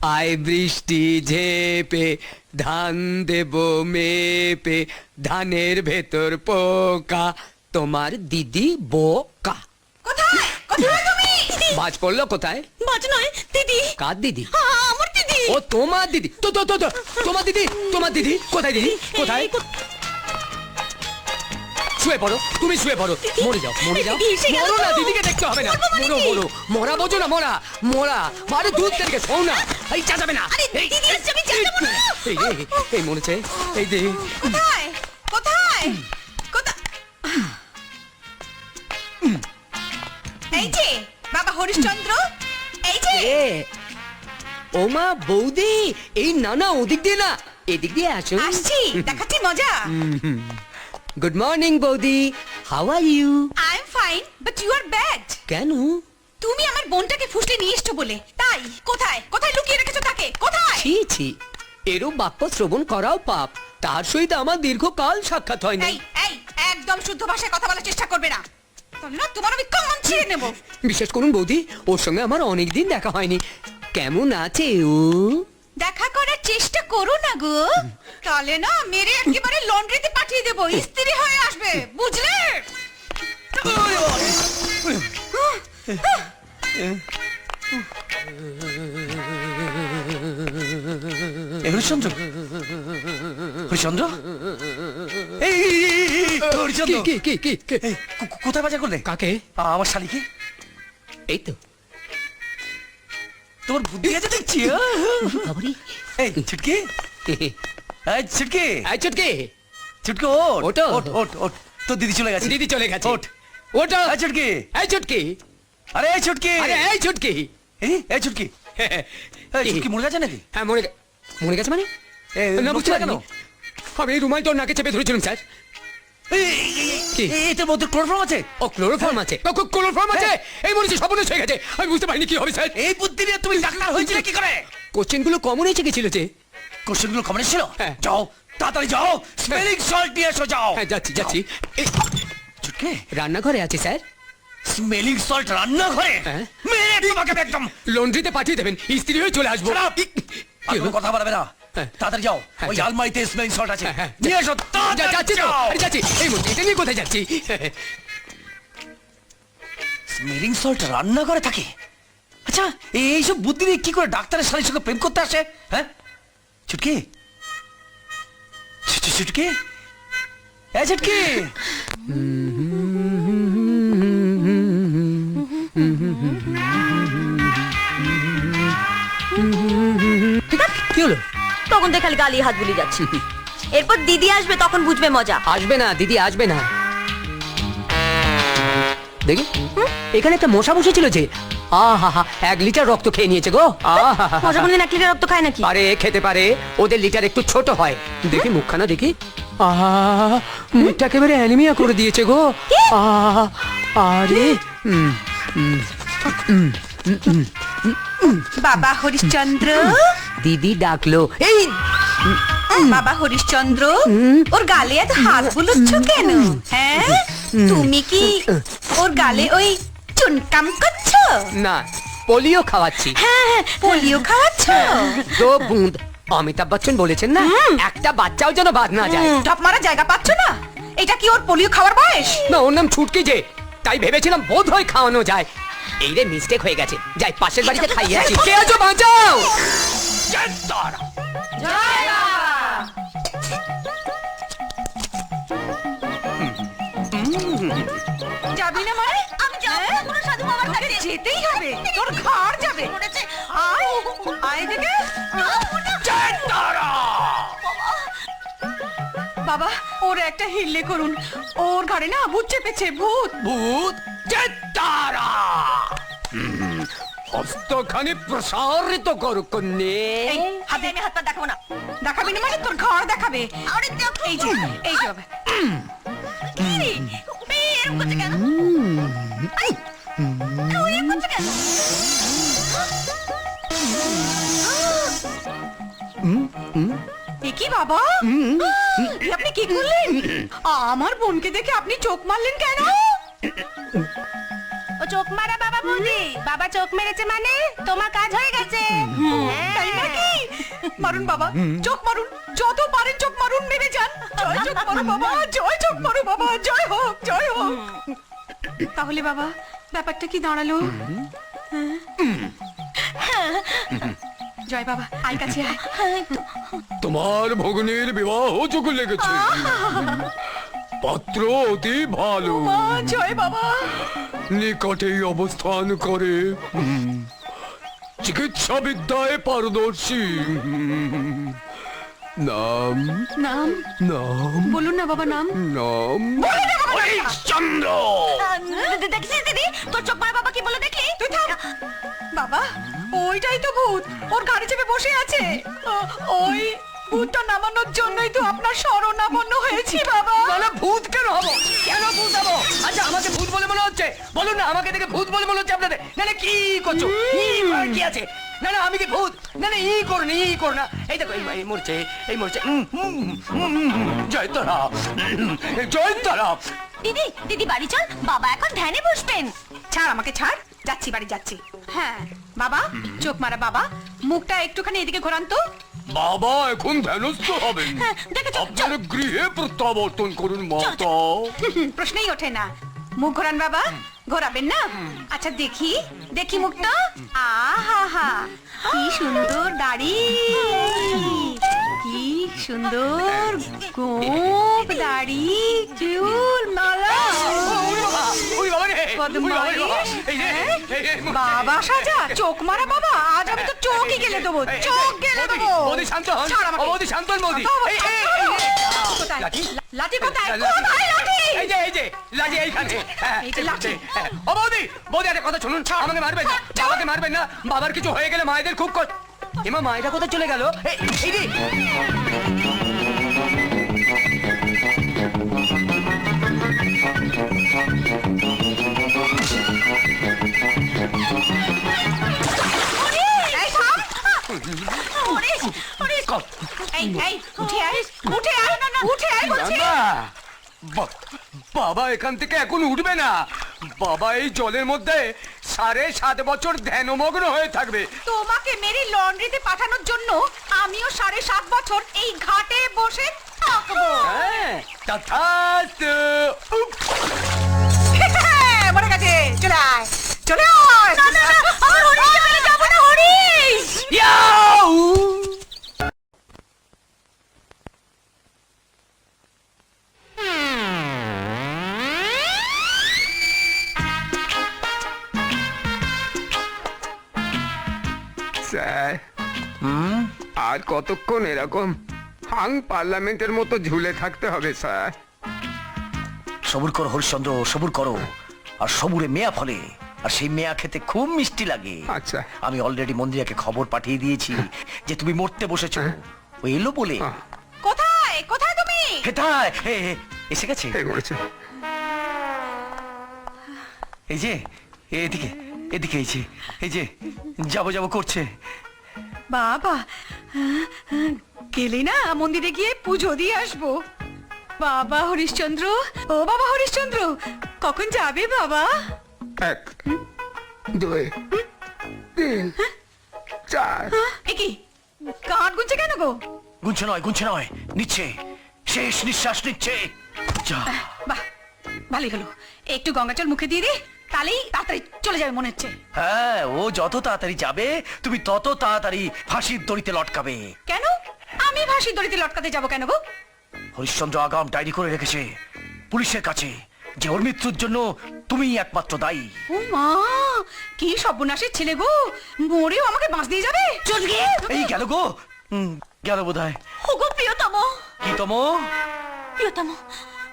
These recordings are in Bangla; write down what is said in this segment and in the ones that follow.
আয় বৃষ্টি ঝেপে ধান দেব মেপে ধানের ভেতর পোকা তোমার দিদি বোকা। কোথায়? কোথায় তুমি? বাজ পড়ল কোথায়? বাজ নয় দিদি। কার দিদি? আমার দিদি। ও তোমার দিদি। তো তো তো তো, তোমার দিদি তোমার দিদি কোথায় দিদি? কোথায়? শুয়ে পড়ো তুমি শুয়ে পড়ো। মরে যাও মরে যাও। দিদি এসে গেল মরো না তো। দিদিকে দেখতে হবে না। মরবো মানে মরো কি? মরো। মরা বোঝো না মরা। মরা আরে দুধ থেকে শোও না। এই চাচাবে না। আরে, দিদি এসছে, আমি চেঁচাবো না। এই এই মনেছে এই দে কোথায়? কোথায়? কোথায় এই যে বাবা হরিশ্চন্দ্র। এই যে। মা বৌদি এই না না ওদিক দিয়ে না এদিক দিয়ে আসো। আসছি দেখাচ্ছি মজা। গুড মর্নিং বৌদি। How are you I am fine but you are bad কেন? তুমি আমার বোনটাকে ফুসলে নিয়ে এসছো বলে। তাই কোথায়? কোথায় লুকিয়ে রেখেছো তাকে? কোথায়? ছি ছি। এরও বাক্য শ্রবণ করাও পাপ। তার সহিত আমার দীর্ঘকাল সাক্ষাৎ হয় নাই এই একদম শুদ্ধ ভাষায় কথা বলার চেষ্টা করবে না। তাহলে না তোমার আমি কমন ছিঁড়ে নেব। বিশেষ করুন বৌদি ওর সঙ্গে আমার অনেক দিন দেখা হয়নি। কেমন আছে ও? দেখা করার চেষ্টা করো না গো। তাহলে না মেরে একেবারে লন্ড্রিতে পাঠিয়ে দেবো। স্ত্রী হয়ে আসবে। হরিশ্চন্দ্র হরিশ্চন্দ্র এই, এই, এই, এই, এই, কি কি কি এই, কোথায় বাজার করলে? কাকে? আমার শালিকে। এই তো। তোমার বুদ্ধি আছে দেখছি এই ছুটকি। এই ছুটকি। আই ওট ওট ওট ওট তোর দিদি চলে গেছে। দিদি চলে গেছে। ওঠ। ওটা এই ছুটকি। এই চটকে আরে এই ছুটকি। আরে এই চটকে এই এই ছুটকি। এই ছুটকি মরে গেছে নাকি? হ্যাঁ মরে গে- মরে গেছে মানে? না বুঝতে না কেন? আমি নাকে চেপে ধরেছিলাম স্যার। এই, এই, এই, কি? এই, এটার মধ্যে ক্লোরোফর্ম আছে। ও ক্লোরোফর্ম আছে? ক্লোরোফর্ম আছে? এই মনে হচ্ছে স্বপ্ন হয়ে গেছে। আমি বুঝতে পারিনি কি হবে স্যার। এই বুদ্ধি নিয়ে তুমি ডাক্তার হয়েছিলে কি করে? কোশ্চেনগুলো কমন এসে গেছিল যে। কোশ্চেনগুলো কমন ছিল হ্যাঁ। যাও তাড়াতাড়ি যাও। স্মেলিং সল্ট নিয়ে এসো যাও। হ্যাঁ যাচ্ছি যাচ্ছি। এই, রান্নাঘরে আছে স্যার। স্মেলিং সল্ট রান্না ঘরে। মেরে তোমাকে একদম। লন্ড্রিতে পাঠিয়ে দেবেন স্ত্রী হয়ে চলে আসব। কোনো কথা বলবে না। হ্যাঁ। তাড়াতাড়ি যাও। হ্যাঁ, ওই আলমারিতে স্মেলিং সল্ট আছে। হ্যাঁ, নিয়ে এসো তাড়াতাড়ি যাচ্ছি তো। আরে যাচ্ছি। এই মুহূর্তে এটা নিয়ে কোথায় যাচ্ছি? স্মেলিং সল্ট রান্না করে থাকে? আচ্ছা এই- এইসব বুদ্ধি নিয়ে কি করে ডাক্তারের শালীর সঙ্গে প্রেম করতে আসে? হ্যাঁ? ছুটকি? ছুটকি ছুটকি? এ ছুটকি? তখন দেখালি গালি হাত বুলি যাচ্ছে। এরপর দিদি আসবে তখন বুঝবে মজা। আসবে না দিদি আসবে না। দেখি এখানে একটা মশা বসেছিল যে। আহা এক লিটার রক্ত খেয়ে নিয়েছে গো। মজা বললেন এক লিটার রক্ত খায় নাকি? পারে খেতে পারে ওদের লিটার একটু ছোট হয়। দেখি মুখখানা দেখি। আহা মুখটা একেবারে অ্যানিমিয়া করে দিয়েছে গো। আহা আরে হুম, বাবা হরিশ্চন্দ্র? দিদি ডাকলো। এই বাবা হরিশ্চন্দ্র ওর গালে এত হাত বুলোচ্ছ কেন? হ্যাঁ? তুমি কি ওর গালে ওই চুনকাম করছ? না পোলিও খাওয়াচ্ছি। হ্যাঁ পোলিও খাওয়াচ্ছ? দো বুঁদ অমিতাভ বচ্চন বলেছেন না একটা বাচ্চাও যেন বাদ না যায়। ঢপ মারা জায়গা পাচ্ছ না? এটা কি ওর পোলিও খাওয়ার বয়স? না ওর নাম ছুটকি যে তাই ভেবেছিলাম বোধ হয় খাওয়ানো যায়। এই রে মিস্টেক হয়ে গেছে। যাই পাশের বাড়িতে খাইয়ে আছি কে আছো বাঁচাও! যাবি না মানে আমি যাব না কোনো সাধু বাবার কাছে। যেতেই হবে। তোর ঘর যাবে। আয় আয় দেখে বাবা ওর একটা হিল্লে করুন। ওর ঘরে না ভূত চেপেছে ভূত। ভূত চেতারা! হস্তখানি প্রসারিত করো কন্যে। এই হাতে আমি হাতটা দেখাবো না। দেখাবি না মানে? তোর ঘর দেখাবে। এই যে এই যে বাবা। কি? রে? এই, এরম করছে কেন? আই, তুই এরম করছে কেন? কি বাবা? আপনি কি করলেন? আমার বোনকে দেখে আপনি চোখ মারলেন কেন? ও চোখ মারা বাবা বৌদি। বাবা চোখ মেরেছে মানে? তোমার কাজ হয়ে গেছে। তাই মারুন বাবা চোখ মারুন। যত পারেন চোখ মারুন মেরে যান। জয় চোখ মারো বাবা জয় চোখ মারো বাবা জয় হোক জয় হোক। তাহলে বাবা ব্যাপারটা কি দাঁড়াল? হ্যাঁ। জয় বাবা আই কাছে আয়। তোমার ভগ্নের বিবাহ চোখ লেগেছে। পাত্র অতি ভালো। জয় বাবা। নিকটেই অবস্থান করে। চিকিৎসা বিদ্যায় পারদর্শী। নাম? নাম? নাম? বলুন না বাবা নাম? নাম? হরিশ্চন্দ্র দেখছিস দিদি তোর চোখ মারা বাবা কি বলে দেখলি? তুই থাম। বাবা ওইটাই তো ভূত। ওর গাড়ি চেপে বসে আছে। ওই ভূতটা নামানোর জন্যই তো আপনার শরণাপন্ন হয়েছি, বাবা। তাহলে ভূত কেন হব? কেন ভূত হব? আচ্ছা আমাকে ভূত বলে মনে হচ্ছে? বলুন না, আমাকে দেখে ভূত বলে মনে হচ্ছে আপনাদের। না না, কি করছ? কি আছে? না না, আমি কি ভূত? না না, ই করুন ই করো না। এই দেখো, এই মরছে এই মরছে। জয় তারা। জয় তারা। দিদি দিদি বাড়ি চল। বাবা এখন ধ্যানে বসবেন। ছাড় আমাকে ছাড়। যাচ্ছি বাড়ি যাচ্ছি। হ্যাঁ। বাবা চোখ মারা বাবা। মুখটা একটুখানি এদিকে ঘোরান তো। বাবা এখন ধ্যানস্থ হবেন। হ্যাঁ? আপনার গৃহে প্রত্যাবর্তন করুন মাতা। প্রশ্নই ওঠে না। মুখ ঘোরান বাবা। ঘোরাবেন না? আচ্ছা দেখি। দেখি মুখটা। আহা হা কি সুন্দর দাড়ি। সুন্দর গোপ দাড়ি চুল মালা। বাবা, ওই বাবা সাজা চোখ মারা বাবা। আজ আমি তো চোখই গেলে দেবো চোখ গেলে দেবো। বৌদি শান্ত হন। বৌদি শান্ত হন কোথায়? লাঠি? কোথায়? কোথায় লাঠি? এই যে এই যে লাঠি এইখানে। হ্যাঁ, এই যে লাঠি। হ্যাঁ। ও বৌদি বৌদি একটা কথা শুনুন। আমাকে মারবেন না? বাবাকে মারবেন না? বাবার কিছু হয়ে গেলে মায়েদের খুব কষ্ট। এমা মায়েরা কোথায় চলে গেল? এই রে। বাবা এখান থেকে এখন উঠবে না। বাবা এই জলের মধ্যে সাড়ে সাত বছর ধ্যানমগ্ন হয়ে থাকবে তোমাকে মেরি লন্ড্রিতে পাঠানোর জন্য আমিও সাড়ে সাত বছর এই ঘাটে বসে থাকব হ্যাঁ তথাস্তু। উপ। মনে গেছে চলে আয় চলে আয় আমার হরিশকে ফেলে যাব না হরিশ ইয়াউ! আর কতক্ষণ এরকম হাং পার্লামেন্টের মতো ঝুলে থাকতে হবে স্যার? সবুর করো হরিশ্চন্দ্র সবুর করো। আর সবুরে মেয়া ফলে। আর সেই মেয়া খেতে খুব মিষ্টি লাগে। আচ্ছা। আমি অলরেডি মন্দিরাকে খবর পাঠিয়ে দিয়েছি যে তুমি মরতে বসেছো। ও এলো বলে। কোথায়? কোথায় তুমি? হেতায় হে, হে, এসে গেছে? এই করেছে। এই যে এদিকে এদিকে এই যে এই যে যাব যাব করছে। বাবা গেলে না মন্দিরে গিয়ে পুজো দিয়ে আসব। বাবা হরিশ্চন্দ্র ও বাবা হরিশ্চন্দ্র কখন যাবে বাবা? এক দুই তিন চার। এ কি কাঠ গুনছে কেন গো? গুনছে নয় গুনছে নয় নিচ্ছে শেষ নিঃশ্বাস নিচ্ছে। যা। বাহ ভালোই হলো। একটু গঙ্গাজল মুখে দিয়ে দে। তাহলেই তাড়াতাড়ি চলে যাবে মনে হচ্ছে। হ্যাঁ ও যত তাড়াতাড়ি যাবে তুমি তত তাড়াতাড়ি ফাঁসির দড়িতে লটকাবে। কেন? আমি ভাসি দড়িতে লটকাতে যাব কেন গো? হরিশ্চন্দ্র আগাম ডায়েরি করে রেখেছে পুলিশের কাছে যে ওর মৃত্যুর জন্য তুমিই একমাত্র দায়ী। ও মা কি সর্বনাশের ছেলে গো। মরেও আমাকে বাঁচ দিয়ে যাবে? চলগে এই গেল গো। গেল বোধ হয় ওগো প্রিয়তম। কি তম? প্রিয়তম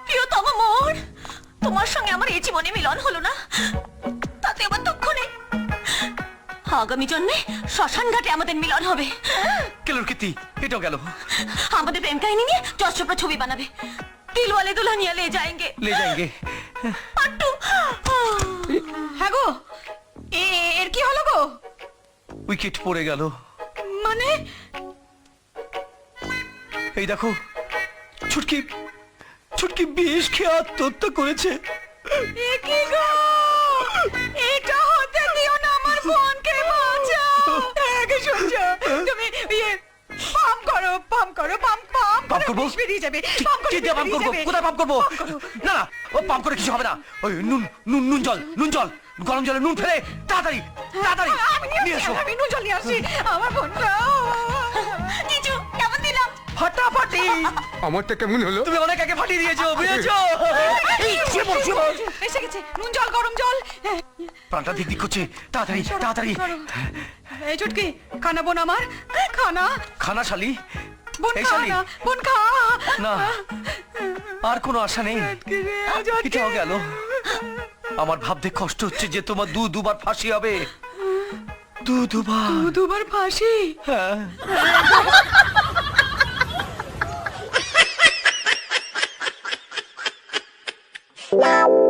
প্রিয়তম মোর। তোমার সঙ্গে আমার এই জীবনে মিলন হলো না। তাতে আমার দুঃখ নেই। আগামী জন্মে শ্মশান ঘাটে আমাদের মিলন হবে। এটাও গেল। আমাদের প্রেম কাহিনী নিয়ে চশপড়া ছবি বানাবে। দুলহানিয়া লে লে পাট্টু। হ্যাঁ গো এ এর কি হলো গো? উইকেট পড়ে গেল। মানে? এই দেখো ছুটকি ছুটকি বিষ খেয়ে আত্মহত্যা করেছে। কি গো? এটা হতে দিও না আমার বোনকে বাঁচাও। আগে সঞ্জা তুমি ইয়ে পাম্প করো পাম্প পাম্প পাম্প করব? বিষ বেরিয়ে যাবে কি- পাম্প কি করে দিয়ে পাম্প করব? কোথায় পাম্প করব? না না ও পাম্প করে কিছু হবে না। ওই নুন নুন নুন জল নুন জল গরম জলে নুন ফেলে তাড়াতাড়ি তাড়াতাড়ি আমি নিয়ে নিয়ে আসি, এসো আমি নুন জল নিয়ে আসি আমার বোনটা কিছু কেমন দিলাম? ফাটাফাটি। আমারটা কেমন হলো? তুমি অনেক আগে ফাটিয়ে দিয়েছ বুঝেছ? এসে গেছে। নুন জল গরম জল। প্রাণটা দিক দিক করছে তাড়াতাড়ি তাড়াতাড়ি। এই চুটকি খানা বোন আমার। খানা। খানা শালি? বোন এই খা বোন খা। না আর কোনো আশা নেই। এটাও গেল। আমার ভাবতে কষ্ট হচ্ছে যে তোমার দু দুবার ফাঁসি হবে। দু দুবার? দুবার ফাঁসি? হ্যাঁ। Wow.